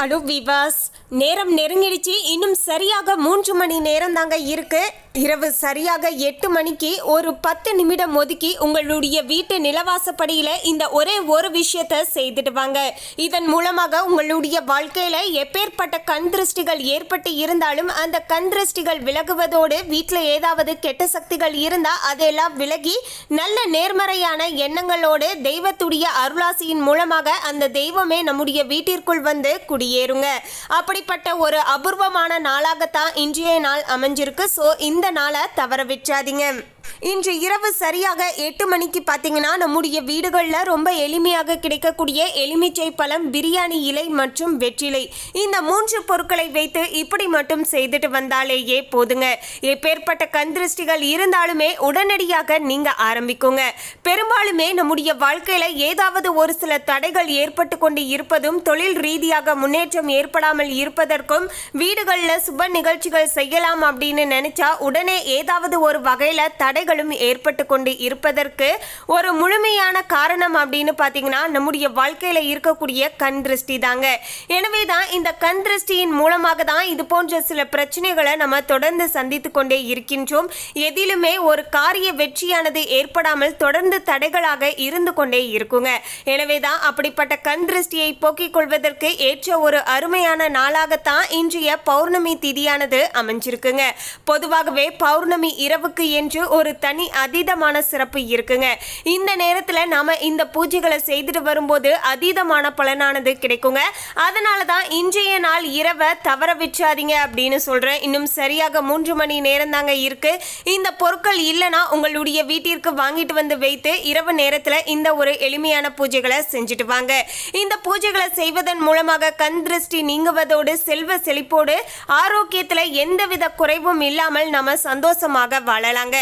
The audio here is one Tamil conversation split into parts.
ஹலோ விவாஸ் நேரம் நெருங்கிடுச்சு. இன்னும் சரியாக மூன்று மணி நேரம் தாங்க இருக்கு. இரவு சரியாக எட்டு மணிக்கு ஒரு பத்து நிமிடம் ஒதுக்கி உங்களுடைய வீட்டு நிலவாசப்படியில் இந்த ஒரே ஒரு விஷயத்த செய்துட்டு வாங்க. இதன் மூலமாக உங்களுடைய வாழ்க்கையில் எப்பேற்பட்ட கண் திருஷ்டிகள் ஏற்பட்டு இருந்தாலும் அந்த கண் திருஷ்டிகள் விலகுவதோடு வீட்டில் ஏதாவது கெட்ட சக்திகள் இருந்தால் அதெல்லாம் விலகி நல்ல நேர்மறையான எண்ணங்களோடு தெய்வத்துடைய அருளாசியின் மூலமாக அந்த தெய்வமே நம்முடைய வீட்டிற்குள் வந்து குடி வெளியேறுங்க. அப்படிப்பட்ட ஒரு அபூர்வமான நாளாகத்தான் இன்றைய நாள் அமைஞ்சிருக்கு. ஸோ இந்த நாளை தவற விட்டுறாதீங்க. இன்று இரவு சரியாக எட்டு மணிக்கு பார்த்தீங்கன்னா நம்முடைய வீடுகளில் ரொம்ப எளிமையாக கிடைக்கக்கூடிய எலுமிச்சை பழம் பிரியாணி இலை மற்றும் வெற்றிலை. இந்த மூன்று பொருட்களை வைத்து இப்படி மட்டும் செய்துட்டு வந்தாலேயே போதுங்க. எப்பேற்பட்ட கந்திருஷ்டிகள் இருந்தாலுமே உடனடியாக நீங்கள் ஆரம்பிக்குங்க. பெரும்பாலுமே நம்முடைய வாழ்க்கையில் ஏதாவது ஒரு சில தடைகள் ஏற்பட்டு கொண்டு இருப்பதும் தொழில் ரீதியாக முன்னேற்றம் ஏற்படாமல் இருப்பதற்கும் வீடுகளில் சுப நிகழ்ச்சிகள் செய்யலாம் அப்படின்னு நினைச்சா உடனே ஏதாவது ஒரு வகையில் வகையில தடைகளும் ஏற்பட்டு கொண்டு இருப்பதற்கு ஒரு முழுமையான காரணம் அப்படின்னு பார்த்தீங்கன்னா நம்முடைய வாழ்க்கையில் இருக்கக்கூடிய கண் திருஷ்டி தாங்க. எனவே தான் இந்த கண் திருஷ்டியின் மூலமாக தான் இது போன்ற சில பிரச்சனைகளை நம்ம தொடர்ந்து சந்தித்து கொண்டே இருக்கின்றோம். எதிலுமே ஒரு காரிய வெற்றியானது ஏற்படாமல் தொடர்ந்து தடைகளாக இருந்து கொண்டே இருக்குங்க. எனவே தான் அப்படிப்பட்ட கண் திருஷ்டியை போக்கிக் கொள்வதற்கு ஏற்ற ஒரு அருமையான நாளாகத்தான் இன்றைய பௌர்ணமி திதியானது அமைஞ்சிருக்குங்க. பொதுவாகவே பௌர்ணமி இரவுக்கு என்று ஒரு தனி அதீதமான சிறப்பு இருக்குங்க. இந்த நேரத்தில் நாம் இந்த பூஜைகளை செய்துட்டு வரும்போது அதீதமான பலனானது கிடைக்குங்க. அதனால தான் இன்றைய நாள் இரவை தவற வச்சாதீங்க அப்படின்னு சொல்கிறேன் இன்னும் சரியாக மூன்று மணி நேரம் தாங்க இருக்கு. இந்த பொருட்கள் இல்லைன்னா உங்களுடைய வீட்டிற்கு வாங்கிட்டு வந்து வைத்து இரவு நேரத்தில் இந்த ஒரு எளிமையான பூஜைகளை செஞ்சுட்டு வாங்க. இந்த பூஜைகளை செய்வதன் மூலமாக கண் திருஷ்டி நீங்குவதோடு செல்வ செழிப்போடு ஆரோக்கியத்தில் எந்தவித குறைவும் இல்லாமல் நம்ம சந்தோஷமாக வாழலாங்க.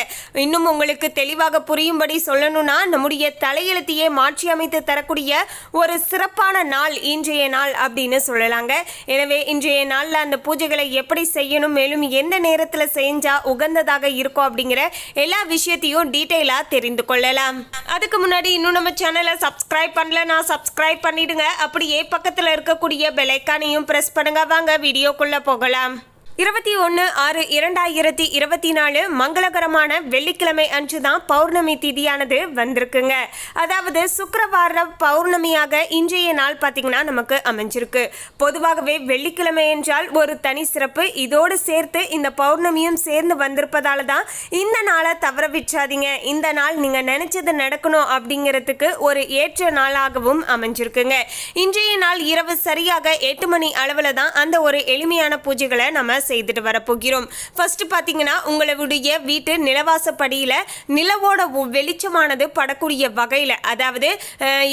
இன்னும் உங்களுக்கு தெளிவாக புரியும்படி சொல்லணும்னா நம்முடைய தலையெழுத்தையே மாற்றி அமைத்து தரக்கூடிய ஒரு சிறப்பான நாள் இன்றைய நாள் அப்படின்னு சொல்லலாங்க. எனவே இன்றைய நாளில் அந்த பூஜைகளை எப்படி செய்யணும் மேலும் எந்த நேரத்தில் செஞ்சால் உகந்ததாக இருக்கும் அப்படிங்கிற எல்லா விஷயத்தையும் டீட்டெயிலாக தெரிந்து கொள்ளலாம். அதுக்கு முன்னாடி இன்னும் நம்ம சேனலை சப்ஸ்கிரைப் பண்ணலனா சப்ஸ்கிரைப் பண்ணிடுங்க. அப்படியே பக்கத்தில் இருக்கக்கூடிய பெலைக்கானையும் ப்ரெஸ் பண்ணுங்க. வாங்க வீடியோக்குள்ளே போகலாம். இருபத்தி ஒன்று ஆறு இரண்டாயிரத்தி இருபத்தி நாலு மங்களகரமான வெள்ளிக்கிழமை அன்று தான் பௌர்ணமி திதியானது வந்திருக்குங்க. அதாவது சுக்கரவார பௌர்ணமியாக இன்றைய நாள் பார்த்தீங்கன்னா நமக்கு அமைஞ்சிருக்கு. பொதுவாகவே வெள்ளிக்கிழமை என்றால் ஒரு தனி சிறப்பு. இதோடு சேர்த்து இந்த பௌர்ணமியும் சேர்ந்து வந்திருப்பதால தான் இந்த நாளை தவற விற்றாதீங்க இந்த நாள் நீங்கள் நினச்சது நடக்கணும் அப்படிங்கிறதுக்கு ஒரு ஏற்ற நாளாகவும் அமைஞ்சிருக்குங்க. இன்றைய நாள் இரவு சரியாக எட்டு மணி அளவில் தான் அந்த ஒரு எளிமையான பூஜைகளை நம்ம செய்துட்டு வரப்போகிறோம். ஃபர்ஸ்ட் பார்த்தீங்கன்னா உங்களுடைய வீட்டு நிலவாசப்படியில் நிலவோட வெளிச்சமானது படக்கூடிய வகையில் அதாவது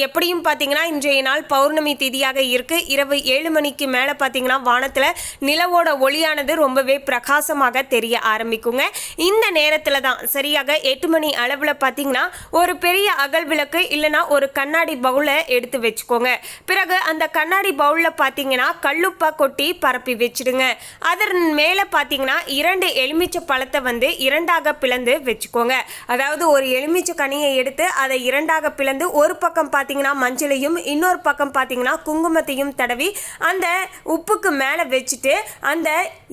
எப்படியும் பார்த்தீங்கன்னா இன்றைய நாள் பௌர்ணமி திதியாக இருக்கு. இரவு ஏழு மணிக்கு மேலே பார்த்தீங்கன்னா வானத்தில் நிலவோட ஒளியானது ரொம்பவே பிரகாசமாக தெரிய ஆரம்பிக்குங்க. இந்த நேரத்தில் தான் சரியாக எட்டு மணி அளவில் பார்த்தீங்கன்னா ஒரு பெரிய அகல் விளக்கு இல்லைன்னா ஒரு கண்ணாடி பவுலை எடுத்து வச்சுக்கோங்க. பிறகு அந்த கண்ணாடி பவுலில் பார்த்தீங்கன்னா கல்லுப்பா கொட்டி பரப்பி வச்சிடுங்க. அதன் மேலே பார்த்தீங்கன்னா இரண்டு எலுமிச்சை பழத்தை வந்து இரண்டாக பிளந்து வச்சுக்கோங்க. அதாவது ஒரு எலுமிச்சை கனியை எடுத்து அதை இரண்டாக பிளந்து ஒரு பக்கம் பார்த்தீங்கன்னா மஞ்சளையும் இன்னொரு பக்கம் பார்த்தீங்கன்னா குங்குமத்தையும் தடவி அந்த உப்புக்கு மேலே வச்சுட்டு அந்த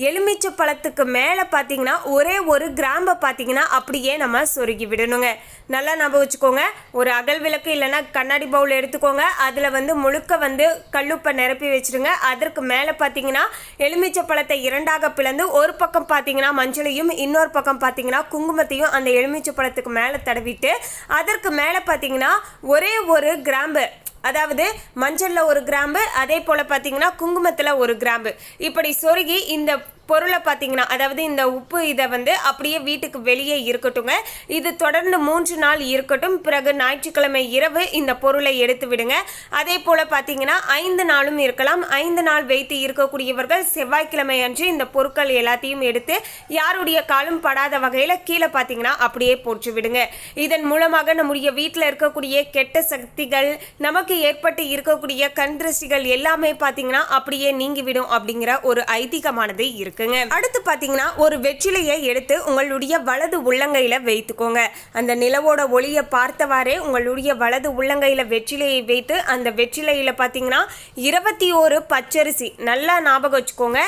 எலுமிச்சை பழத்துக்கு மேலே பார்த்தீங்கன்னா ஒரே ஒரு கிராம்பை பார்த்தீங்கன்னா அப்படியே நம்ம சொருகி விடணுங்க. நல்லா ஞாபகம் வச்சுக்கோங்க. ஒரு அகல் விளக்கு இல்லைன்னா கண்ணாடி பவுல் எடுத்துக்கோங்க. அதில் வந்து முழுக்க வந்து கல்லுப்பை நிரப்பி வச்சுருங்க. அதற்கு மேலே பார்த்தீங்கன்னா எலுமிச்சை பழத்தை இரண்டாக பிளந்து ஒரு பக்கம் பார்த்தீங்கன்னா மஞ்சளையும் இன்னொரு பக்கம் பார்த்தீங்கன்னா குங்குமத்தையும் அந்த எலுமிச்சை பழத்துக்கு மேலே தடவிட்டு அதற்கு மேலே பார்த்தீங்கன்னா ஒரே ஒரு கிராம்பு. அதாவது மஞ்சளில் ஒரு கிராம்பு அதே போல் பார்த்தீங்கன்னா குங்குமத்தில் ஒரு கிராம்பு. இப்படி சொருகி இந்த பொருளை பார்த்தீங்கன்னா அதாவது இந்த உப்பு இதை வந்து அப்படியே வீட்டுக்கு வெளியே இருக்கட்டுங்க. இது தொடர்ந்து மூன்று நாள் இருக்கட்டும். பிறகு ஞாயிற்றுக்கிழமை இரவு இந்த பொருளை எடுத்து விடுங்க. அதே போல் பார்த்தீங்கன்னா ஐந்து நாளும் இருக்கலாம். ஐந்து நாள் வைத்து இருக்கக்கூடியவர்கள் செவ்வாய்க்கிழமை அன்று இந்த பொருட்கள் எல்லாத்தையும் எடுத்து யாருடைய காலும் படாத வகையில் கீழே பார்த்தீங்கன்னா அப்படியே போற்று விடுங்க. இதன் மூலமாக நம்முடைய வீட்டில் இருக்கக்கூடிய கெட்ட சக்திகள் நமக்கு ஏற்பட்டு இருக்கக்கூடிய கண் திருஷ்டிகள் எல்லாமே பார்த்தீங்கன்னா அப்படியே நீங்கிவிடும் அப்படிங்கிற ஒரு ஐதீகமானது இருக்கு. இருக்குங்க அடுத்து பார்த்தீங்கன்னா ஒரு வெற்றிலையை எடுத்து உங்களுடைய வலது உள்ளங்கையில் வைத்துக்கோங்க. அந்த நிலவோட ஒளியை பார்த்தவாறே உங்களுடைய வலது உள்ளங்கையில் வெற்றிலையை வைத்து அந்த வெற்றிலையில் பார்த்தீங்கன்னா இருபத்தி ஒரு பச்சரிசி நல்லா ஞாபகம் வச்சுக்கோங்க.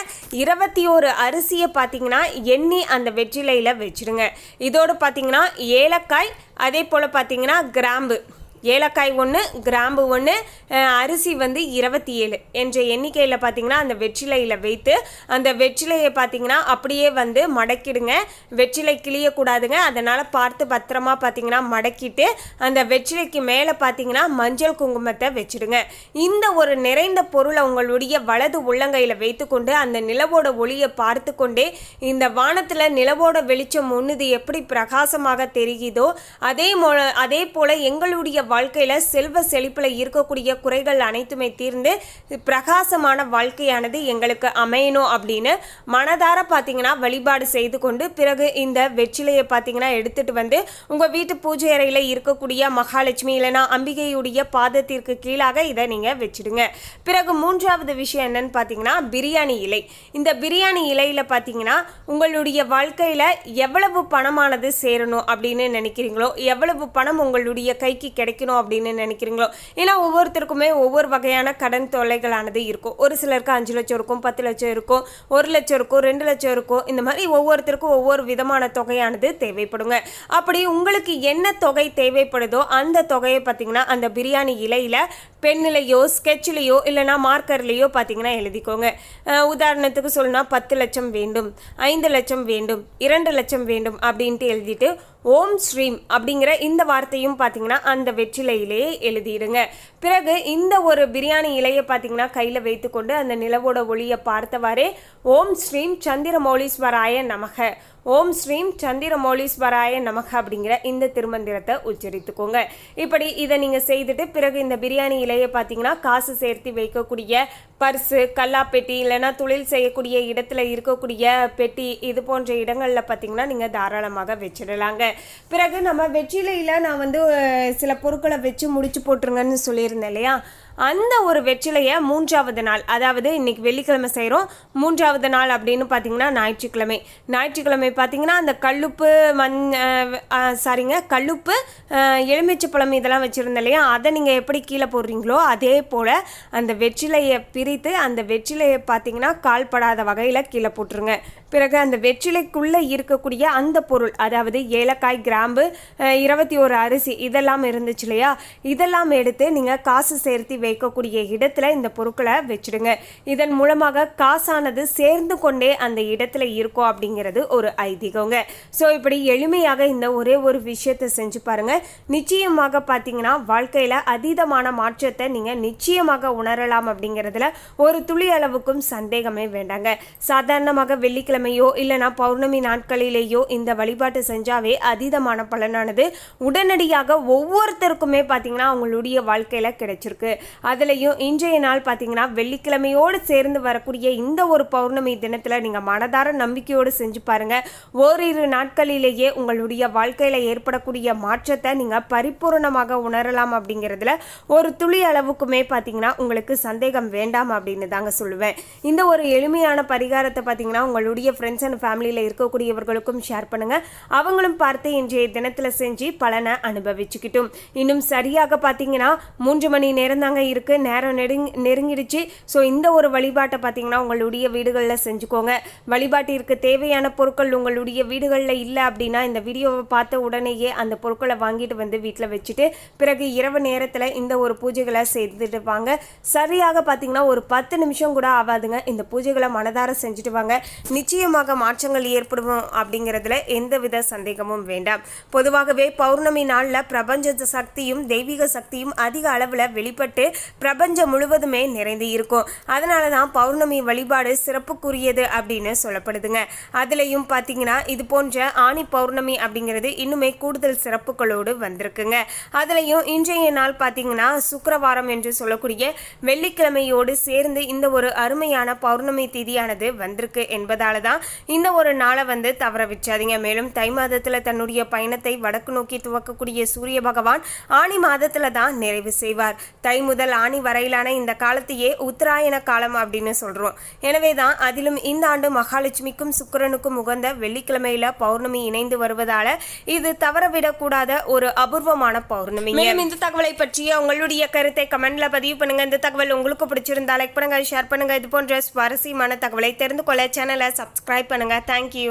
இருபத்தி ஒரு அரிசியை பார்த்தீங்கன்னா எண்ணி அந்த வெற்றிலையில் வச்சிடுங்க இதோடு பார்த்தீங்கன்னா ஏலக்காய் அதே போல் பார்த்தீங்கன்னா கிராம்பு. ஏலக்காய் ஒன்று கிராம்பு ஒன்று அரிசி வந்து இருபத்தி ஏழு. என்ற எண்ணிக்கையில் பார்த்தீங்கன்னா அந்த வெற்றிலையில் வைத்து அந்த வெற்றிலையை பார்த்தீங்கன்னா அப்படியே வந்து மடக்கிடுங்க. வெற்றிலை கிளியக்கூடாதுங்க அதனால் பார்த்து பத்திரமா பார்த்தீங்கன்னா மடக்கிட்டு அந்த வெற்றிலைக்கு மேலே பார்த்தீங்கன்னா மஞ்சள் குங்குமத்தை வச்சிடுங்க. இந்த ஒரு நிறைந்த பொருளை உங்களுடைய வலது உள்ளங்கையில் வைத்துக்கொண்டு அந்த நிலவோட ஒளியை பார்த்து கொண்டே இந்த வானத்தில் நிலவோட வெளிச்சம் ஒன்றுது எப்படி பிரகாசமாக தெரியுதோ அதே மோ அதே போல் எங்களுடைய வாழ்க்கையில் செல்வ செழிப்பில் இருக்கக்கூடிய குறைகள் அனைத்துமே தீர்ந்து பிரகாசமான வாழ்க்கையானது எங்களுக்கு அமையணும் அப்படின்னு மனதார பார்த்தீங்கன்னா வழிபாடு செய்து கொண்டு பிறகு இந்த வெற்றிலையை பார்த்தீங்கன்னா எடுத்துகிட்டு வந்து உங்கள் வீட்டு பூஜை அறையில் இருக்கக்கூடிய மகாலட்சுமி இல்லைனா அம்பிகையுடைய பாதத்திற்கு கீழாக இதை நீங்கள் வச்சிடுங்க. பிறகு மூன்றாவது விஷயம் என்னன்னு பார்த்தீங்கன்னா பிரியாணி இலை. இந்த பிரியாணி இலையில் பார்த்தீங்கன்னா உங்களுடைய வாழ்க்கையில் எவ்வளவு பணமானது சேரணும் அப்படின்னு நினைக்கிறீங்களோ எவ்வளவு பணம் உங்களுடைய கைக்கு கிடைக்கும் கிடைக்கணும் அப்படின்னு நினைக்கிறீங்களோ? ஏன்னா ஒவ்வொருத்தருக்குமே ஒவ்வொரு வகையான கடன் தொல்லைகளானது இருக்கும். ஒரு சிலருக்கு அஞ்சு லட்சம் இருக்கும் பத்து லட்சம் இருக்கும் ஒரு லட்சம் இருக்கும் ரெண்டு லட்சம் இருக்கும். இந்த மாதிரி ஒவ்வொருத்தருக்கும் ஒவ்வொரு விதமான தொகையானது தேவைப்படுங்க. அப்படி உங்களுக்கு என்ன தொகை தேவைப்படுதோ அந்த தொகையை பார்த்தீங்கன்னா அந்த பிரியாணி இலையில் பெண்ணிலையோ ஸ்கெட்சிலையோ இல்லைனா மார்க்கர்லேயோ பார்த்தீங்கன்னா எழுதிக்கோங்க. உதாரணத்துக்கு சொல்லணும்னா பத்து லட்சம் வேண்டும் ஐந்து லட்சம் வேண்டும் இரண்டு லட்சம் வேண்டும் அப்படின்ட்டு எழுதிட்டு ஓம் ஸ்ரீம் அப்படிங்கிற இந்த வார்த்தையும் பார்த்தீங்கன்னா அந்த வெற்றிலையிலேயே எழுதிடுங்க. பிறகு இந்த ஒரு பிரியாணி இலையை பார்த்தீங்கன்னா கையில் வைத்துக்கொண்டு அந்த நிலவோட ஒளியை பார்த்தவாறே ஓம் ஸ்ரீம் சந்திரமௌலீஸ்வராய நமக. ஓம் ஸ்ரீம் சந்திரமௌலீஸ்வராய நமக அப்படிங்கிற இந்த திருமந்திரத்தை உச்சரித்துக்கோங்க. இப்படி இதை நீங்கள் செய்துட்டு பிறகு இந்த பிரியாணி இலையை பார்த்தீங்கன்னா காசு சேர்த்து வைக்கக்கூடிய பர்ஸு கல்லாப்பெட்டி இல்லைன்னா தொழில் செய்யக்கூடிய இடத்துல இருக்கக்கூடிய பெட்டி இது போன்ற இடங்களில் பார்த்தீங்கன்னா நீங்கள் தாராளமாக வச்சிடலாங்க. பிறகு நம்ம வெற்றிலையில் நான் வந்து சில பொருட்களை வச்சு முடிச்சு போட்டுருங்கன்னு சொல்லியிருந்தேன் இல்லையா? அந்த ஒரு வெற்றிலையை மூன்றாவது நாள் அதாவது இன்னைக்கு வெள்ளிக்கிழமை செய்கிறோம் மூன்றாவது நாள் அப்படின்னு பார்த்தீங்கன்னா ஞாயிற்றுக்கிழமை. ஞாயிற்றுக்கிழமை பார்த்தீங்கன்னா அந்த கல்லுப்பு மண் சாரிங்க கல்லுப்பு எலுமிச்சப்பழம் எலுமிச்சைப்பழம் இதெல்லாம் வச்சுருந்தேன் இல்லையா? அதை நீங்கள் எப்படி கீழே போடுறீங்களோ அதே போல் அந்த வெற்றிலையை பிரித்து அந்த வெற்றிலையை பார்த்தீங்கன்னா கால்படாத வகையில் கீழே போட்டுருங்க. பிறகு அந்த வெற்றிலைக்குள்ளே இருக்கக்கூடிய அந்த பொருள் அதாவது ஏலக்காய் கிராம்பு இருபத்தி ஒரு அரிசி இதெல்லாம் இருந்துச்சு இல்லையா? இதெல்லாம் எடுத்து நீங்கள் காசு சேர்த்து வைக்கக்கூடிய இடத்துல இந்த பொருட்களை வச்சிடுங்க. இதன் மூலமாக காசானது சேர்ந்து கொண்டே அந்த இடத்துல இருக்கும் அப்படிங்கிறது ஒரு ஐதீகங்க. ஸோ இப்படி எளிமையாக இந்த ஒரே ஒரு விஷயத்தை செஞ்சு பாருங்க. நிச்சயமாக பார்த்தீங்கன்னா வாழ்க்கையில் அதீதமான மாற்றத்தை நீங்கள் நிச்சயமாக உணரலாம் அப்படிங்கிறதுல ஒரு துளி அளவுக்கும் சந்தேகமே வேண்டாங்க. சாதாரணமாக வெள்ளிக்கிழமையோ இல்லைனா பௌர்ணமி நாட்களிலேயோ இந்த வழிபாட்டு செஞ்சாவே அதீதமான பலனானது உடனடியாக ஒவ்வொருத்தருக்குமே பார்த்தீங்கன்னா அவங்களுடைய வாழ்க்கையில் கிடைச்சிருக்கு. அதுலேயும் இன்றைய நாள் பார்த்தீங்கன்னா வெள்ளிக்கிழமையோடு சேர்ந்து வரக்கூடிய இந்த ஒரு பௌர்ணமி தினத்தில் நீங்கள் மனதார நம்பிக்கையோடு செஞ்சு பாருங்க. ஓரிரு நாட்களிலேயே உங்களுடைய வாழ்க்கையில் ஏற்படக்கூடிய மாற்றத்தை நீங்கள் பரிபூரணமாக உணரலாம் அப்படிங்கிறதுல ஒரு துளி அளவுக்குமே பார்த்தீங்கன்னா உங்களுக்கு சந்தேகம் வேண்டாம் அப்படின்னு தாங்க சொல்லுவேன். இந்த ஒரு எளிமையான பரிகாரத்தை பார்த்தீங்கன்னா உங்களுடைய ஃப்ரெண்ட்ஸ் அண்ட் ஃபேமிலியில் இருக்கக்கூடியவர்களுக்கும் ஷேர் பண்ணுங்க. அவங்களும் பார்த்து இன்றைய தினத்தில் செஞ்சு பலனை அனுபவிச்சுக்கிட்டும். இன்னும் சரியாக பார்த்தீங்கன்னா மூன்று மணி நேரம் தாங்க இருக்கு. நேரம் நெருங் நெருங்கிடுச்சு. ஸோ இந்த ஒரு வழிபாட்டை பார்த்தீங்கன்னா உங்களுடைய வீடுகளில் செஞ்சுக்கோங்க. வழிபாட்டிற்கு தேவையான பொருட்கள் உங்களுடைய வீடுகளில் இல்லை அப்படின்னா இந்த வீடியோவை பார்த்த உடனேயே அந்த பொருட்களை வாங்கிட்டு வந்து வீட்டில் வச்சுட்டு பிறகு இரவு நேரத்தில் இந்த ஒரு பூஜைகளை செய்துட்டு வாங்க. சரியாக பார்த்தீங்கன்னா ஒரு பத்து நிமிஷம் கூட ஆகாதுங்க. இந்த பூஜைகளை மனதார செஞ்சுட்டு வாங்க. நிச்சயமாக மாற்றங்கள் ஏற்படும் அப்படிங்கிறதுல எந்தவித சந்தேகமும் வேண்டாம். பொதுவாகவே பௌர்ணமி நாளில் பிரபஞ்ச சக்தியும் தெய்வீக சக்தியும் அதிக அளவில் வெளிப்பட்டு பிரபஞ்சம் முழுவதுமே நிறைந்து இருக்கும். அதனால தான் பௌர்ணமி வழிபாடு சிறப்புக்குரியது அப்படின்னு சொல்லப்படுதுங்க. அதுலேயும் பார்த்தீங்கன்னா இது போன்ற ஆணி பௌர்ணமி அப்படிங்கிறது இன்னுமே கூடுதல் சிறப்புகளோடு வந்திருக்குங்க. அதுலேயும் இன்றைய நாள் பார்த்தீங்கன்னா சுக்கரவாரம் என்று சொல்லக்கூடிய வெள்ளிக்கிழமையோடு சேர்ந்து இந்த ஒரு அருமையான பௌர்ணமி திதியானது வந்திருக்கு என்பதால தான் இந்த ஒரு நாளை வந்து தவற வச்சாதீங்க மேலும் தை மாதத்தில் தன்னுடைய பயணத்தை வடக்கு நோக்கி துவக்கக்கூடிய சூரிய பகவான் ஆணி மாதத்தில் தான் நிறைவு செய்வார். தை முதல் முதல் ஆணி வரையிலான இந்த காலத்தையே உத்தராயண காலம் அப்படின்னு சொல்றோம். எனவே தான் அதிலும் இந்த ஆண்டு மகாலட்சுமிக்கும் சுக்கிரனுக்கும் உகந்த வெள்ளிக்கிழமையில பௌர்ணமி இணைந்து வருவதால இது தவறவிடக்கூடாத ஒரு அபூர்வமான பௌர்ணமி. மேலும் இந்த தகவலை பற்றிய உங்களுடைய கருத்தை கமெண்ட்ல பதிவு பண்ணுங்க. இந்த தகவல் உங்களுக்கு பிடிச்சிருந்தா லைக் பண்ணுங்க ஷேர் பண்ணுங்க. இது போன்ற சுவாரஸ்யமான தகவலை தெரிந்து கொள்ள சேனலை சப்ஸ்கிரைப் பண்ணுங்க. தேங்க்யூ